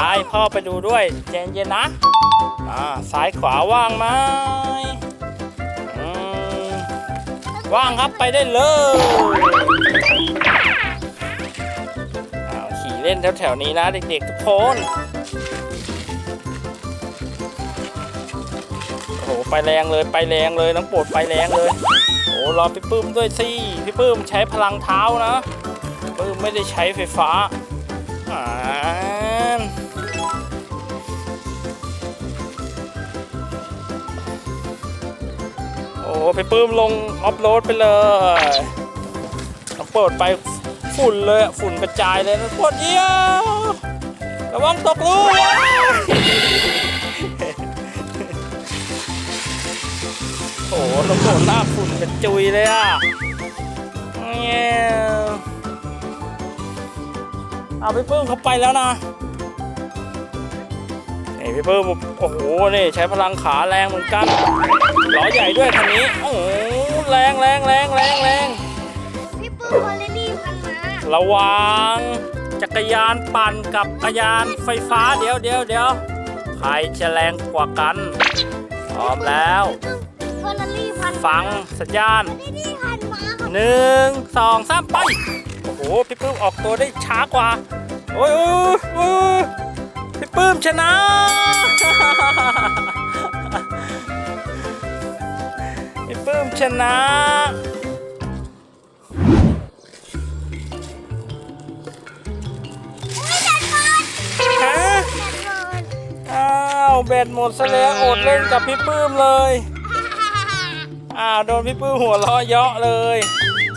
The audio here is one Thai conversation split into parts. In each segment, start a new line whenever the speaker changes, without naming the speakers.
ไปพ่อไปดูด้วยเย็นเย็นนะอ่าซ้ายขวาว่างไหมอืมว่างครับไปได้เลยขี่เล่นแถวๆนี้นะเด็กๆทุกคนโอ้โหไปแรงเลยไปแรงเลยน้องโปรดไปแรงเลยโอ้รอพี่ปื้มด้วยสิพี่ปื้มใช้พลังเท้านะปื้มไม่ได้ใช้ไฟฟ้า พี่ปื้มลงออฟโรดไปเลยน้องโปรดไปฝุ่นเลยอะฝุ่นกระจายเลยน้องโปรดเยี่ยวระวังตกลูกโอ้โหน้องโดหน้าฝุ่นเป็นจุยเลยอะเงี้ยเอาพี่ปื้มเขาไปแล้วนะนี่พี่ปื้มโอ้โหนี่ใช้พลังขาแรงเหมือนกัน ล้อใหญ่ด้วยคันนี้โอ้โหแรงแรงแรงแรงแรง
พี่ปื้มพอลลี่พันมา
ระวังจักรยานปั่นกับจักรยานไฟฟ้าเดี๋ยวเดี๋ยวเดี๋ยวใครจะแรงกว่ากัน พร้อมแล้ว
พอลลี่พัน
ฟังสัญญาณ
พอลลี่พันมาครับ
หนึ่งสองสามไป โอ้โห พี่ปื้มออกตัวได้ช้ากว่า โอ้ยโอ้ยโอ้ยพี่ปื้มชนะพี่ปื้ ชนะ ฮะ
แบตหมด
อ้าวแบตหมดซะแล้วอดเล่นกับพี่ปื้มเลย อ้าวโดนพี่ปื้มหัวล้อเยาะเลย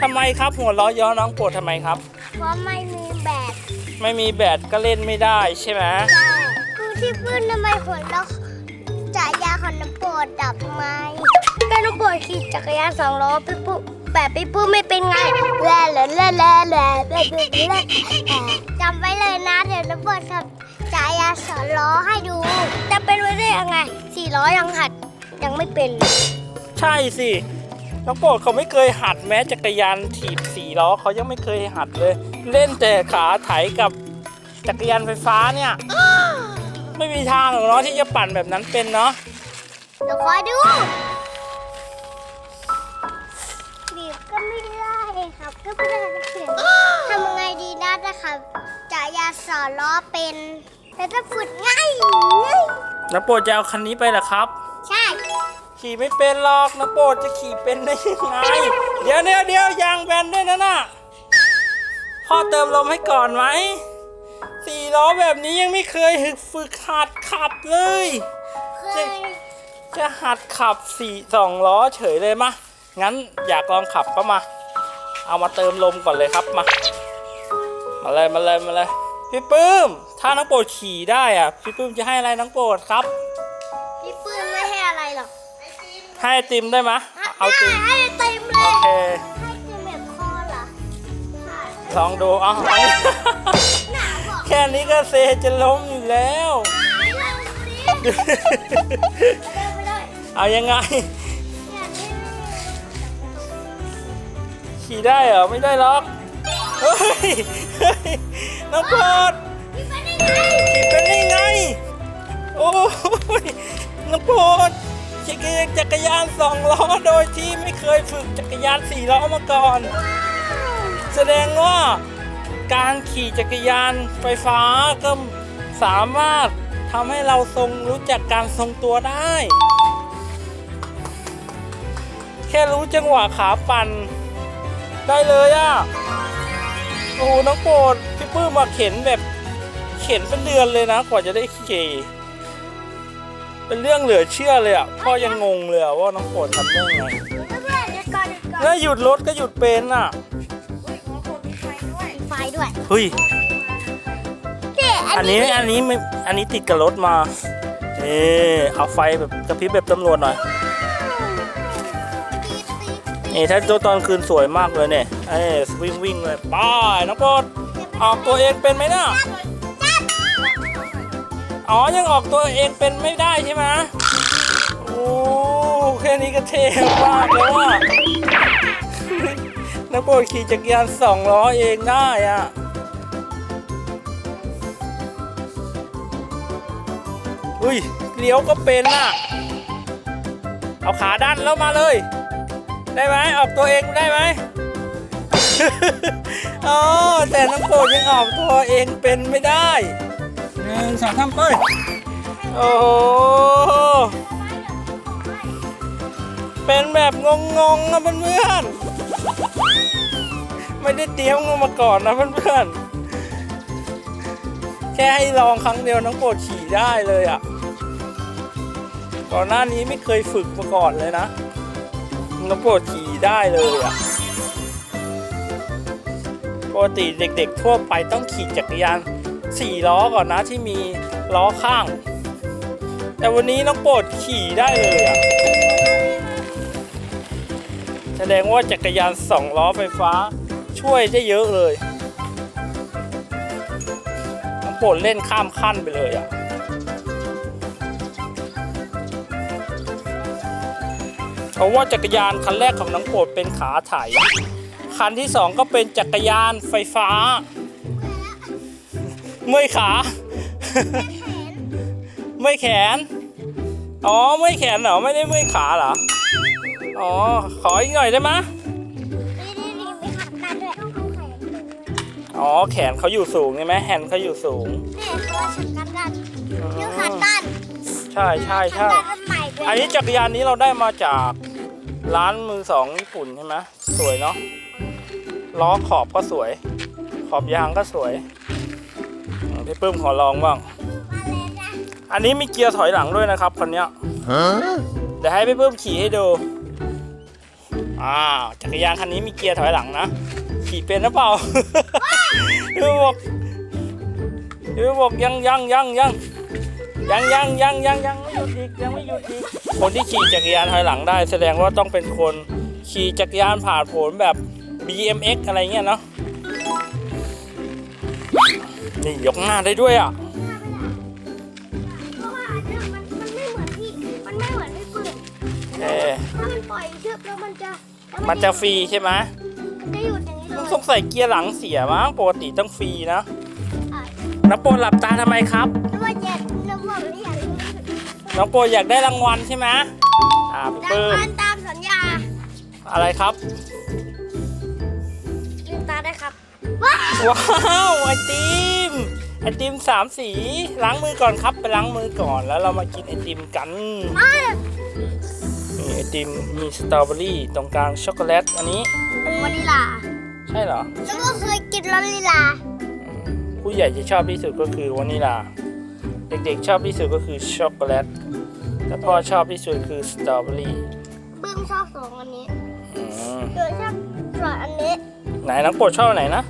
ทำไมครับหัวล้อเยาะน้องโปรดทำไมครับ
เพราะไม่มีแบต
ไม่มีแบตก็เล่นไม่ได้ใช่ไหม
คือที่ปื้มทำไมหัวเราะจ่ายยาของน้ำโปรดดับไหม ก็น้ำโปรดขี่จักรยานสองล้อพี่ปื้มแบบพี่ปื้มไม่เป็นไงแล่แล่แล่แล่แล่แล่แล่จำไว้เลยนะเดี๋ยวน้ำโปรดขับจักรยานสองล้อให้ดู จะเป็นไว้ได้ยังไงสี่ล้อยังหัดยังไม่เป็นเลย
ใช่สิน้องโปรดเขาไม่เคยหัดแม้จักรยานถีบสี่ล้อเขายังไม่เคยหัดเลย เล่นแต่ขาไถกับจักรยานไฟฟ้าเนี่ย ไม่มีทางหรอกเนาะที่จะปั่นแบบนั้นเป็นเนาะ
เดี๋ยวคอยดู ก็ไม่ได้ครับ ก็ไม่ได้นะเพื่อนทำยังไงดีนะนะครับจ่ายยาสอนล้อเป็นแต่จะฝึกง่ายง่าย
น้องโปรดจะเอาคันนี้ไปเหรอครับ
ใช่
ขี่ไม่เป็นหรอกน้องโปรดจะขี่เป็นได้ยังไง เดี๋ยวเดี๋ยวเดี๋ยวยางแบนด้วยนะน่ะพ่อเติมลมให้ก่อนไหมสี่ล้อแบบนี้ยังไม่เคยฝึกหัดขับเลย
เคย
จะหัดขับสี่สองล้อเฉยเลยมะ งั้นอยากลองขับก็มา เอามาเติมลมก่อนเลยครับมา มาเลยมาเลยมาเลยพี่ปื้ม ถ้าน้องโปรดขี่ได้อะพี่ปื้มจะให้อะไรน้องโปรดครับ
พี่ปื้มไม่ให้อะไรหรอก
ให้ไอติมได้ไหมเอาติม
ให้เต็มเล
โอยเค
ให้เต็มแบบคอเหรอ
ลองดูเอ๋อ
หนาบอก
แค่นี้ก็เซจะล้มอยู่แล้ว
ให้เราดิเดินไปเลย
เอายังไง ขี่ได้เหรอ ไม่ได้หรอกเฮ้ยเฮ้ยน้องโปรด
นี่ไปได้ไง
ขี่เป็นได้ไง โอ้ยน้องโปรดขี่จักรยานสองล้อโดยที่ไม่เคยฝึกจักรยานสี่ล้อมาก่อน แสดงว่าการขี่จักรยานไฟฟ้าก็สามารถทำให้เราทรงรู้จักการทรงตัวได้ แค่รู้จังหวะขาปั่น ได้เลยอะ่ะโอ้โหน้องโปรดพี่ปื้มมาเข็นแบบ เข็นเป็นเดือนเลยนะ กว่าจะได้ขี่เป็นเรื่องเหลือเชื่อเลยอะ่ะพ่อยังงงเลยอะว่าน้องโปรดทำได้ไง
เพื่อนๆเดี๋ยวก่อนเดี๋ยวก่อน
แล้วหยุดรถก็หยุดเป็นอะ
ไฟด้วย
เฮ้ย
เจ๊
อันนี้อันนี้ไม่อันนี้ติดกับรถมานี่เอาไฟแบบกระพริบแบบตำรวจหน่อย นี่ถ้าตอนคืนสวยมากเลยเนี่ยเอ้ยวิ่งวิ่งเลยป้ายน้องโปรดออกตัวเองเป็นไหมเน่ะอ๋อยังออกตัวเองเป็นไม่ได้ใช่ไหมโอ้แค่นี้ก็เท่มากแล้วว่าน้องโปรดขี่จักรยานสองล้อเองได้อะอุ้ยเลี้ยวก็เป็นน่ะ เอาขาดันแล้วมาเลย ได้ไหมออกตัวเองได้ไหมอ๋อแต่น้องโปรดยังออกตัวเองเป็นไม่ได้หนึ่งสองสามไปโอ้โหเป็นแบบงงๆนะเพื่อนๆไม่ได้เตรียมกันมาก่อนนะเพื่อนๆแค่ให้ลองครั้งเดียวน้องโปรดขี่ได้เลยอะก่อนหน้านี้ไม่เคยฝึกมาก่อนเลยนะ น้องโปรดขี่ได้เลยอะปกติเด็กๆทั่วไปต้องขี่จักรยานสี่ล้อก่อนนะที่มีล้อข้าง แต่วันนี้น้องโปรดขี่ได้เลยอะแสดงว่าจักรยานสองล้อไฟฟ้าช่วยได้เยอะเลยน้องโปรดเล่นข้ามขั้นไปเลยอะ ราะว่าจักรยานคันแรกของน้องโปรดเป็นขาไถ คันที่สองก็เป็นจักรยานไฟฟ้า เมื่อยขา เมื่อยแขน อ๋อ เมื่อยแขนเหรอ ไม่ได้เมื่อยขาเหรอ อ๋อ ขออีกหน่อยได้ไหมะ
นี่นี่นี่มีขากันด้วยอ๋อ แขน
เขาอยู่สูงใช่ไหมแฮนด์เขาอยู่สูง
นี่ตัวฉันกันดันนี่ขาดัน
ใช่ใช่ใช่
อัน
นี้จักรยานนี้เราได้มาจาก ร้านมือสองญี่ปุ่นใช่ไหมสวยเนาะล้อขอบก็สวย ขอบยางก็สวยอืมพี่ปื้มขอลองบ้าง
มาเลยนะ
อันนี้มีเกียร์ถอยหลังด้วยนะครับคันเนี้ย
Huh?
เดี๋ยวให้พี่เพิ่มขี่ให้ดูอ้าวจักรยานคันนี้มีเกียร์ถอยหลังนะขี่เป็นหรือเปล่าพี่บอกพี่บอกยังยังยังยังยังยังยังยังยังไม่หยุดอีกยังไม่หยุดอีก คนที่ขี่จักรยานถอยหลังได้ แสดงว่าต้องเป็นคนขี่จักรยานผ่านผลแบบ BMX อะไรเงี้ยเนาะนี่ยกหน้าได้ด้วยอะ
เพราะว่าอันเนี้ยมันมันไม่เหมือนที่มันไม่เหมือนที่ปืน
เอ๊ะ
ถ้ามันปล่อยเชือกแล้วมันจะแล้ว
มันจะฟรีใช่ไหม
มันจะหยุดอย่างนี้เลย
สงสัยเกียร์หลังเสียมั้งปกติต้องฟรีนะ
อะ
น้องโปรดหลับตาทำไมครับ
นึกว่าเจ็
น้องโปรดอยากได้รางวัลใช่ไหมอ่าพี่
ดัง
ปื้ม
พันตามสัญญา
อะไรครับ
ลืมตาได้ครับว้าว
ว้าวไอติมไอติมสามสีล้างมือก่อนครับไปล้างมือก่อนแล้วเรามากินไอติมกัน
อ้าว
นี่ไอติมมีสตรอเบอรี่ตรงกลางช็อกโกแลตอันนี้
วานิลา
ใช่เหรอ
แล้วก็เคยกินวานิลา
อืมผู้ใหญ่จะชอบที่สุดก็คือวานิลา เด็กๆชอบที่สุดก็คือช็อกโกแลต แต่พ่อชอบที่สุดคือสตรอเบอรี่
บึ้มชอบสองอันนี้
อืม
โดยชอบสองอันนี้
ไหนน้องโปรดชอบอันไหนนะ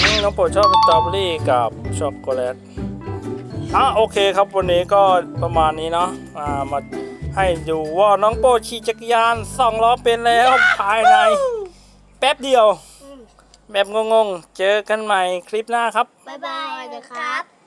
อืมน้องโปรดชอบสตรอเบอรี่กับช็อกโกแลตอะโอเคครับวันนี้ก็ประมาณนี้เนาะอ่ามาให้ดูว่าน้องโปรดขี่จักรยานสองล้อเป็นแล้วภายใน แป๊บเดียว แบบงงๆ เจอกันใหม่คลิปหน้าครับ
บ๊ายบายนะครับ